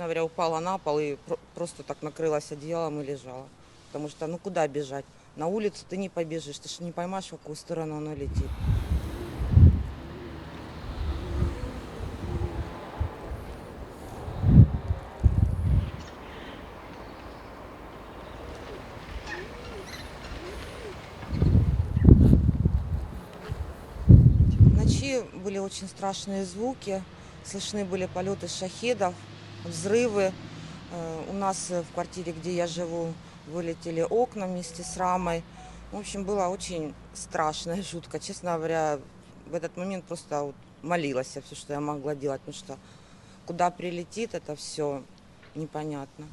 честно говоря, упала на пол и про- просто так накрылась одеялом и лежала. Потому что, ну куда бежать? На улицу ты не побежишь, ты же не поймаешь, в какую сторону оно летит. Ночи были очень страшные звуки, слышны были полеты шахедов, взрывы. Э, У нас э, в квартире, где я живу, вылетели окна вместе с рамой. В общем, было очень страшно и жутко. Честно говоря, в этот момент просто вот молилась все, что я могла делать, потому что куда прилетит это все непонятно.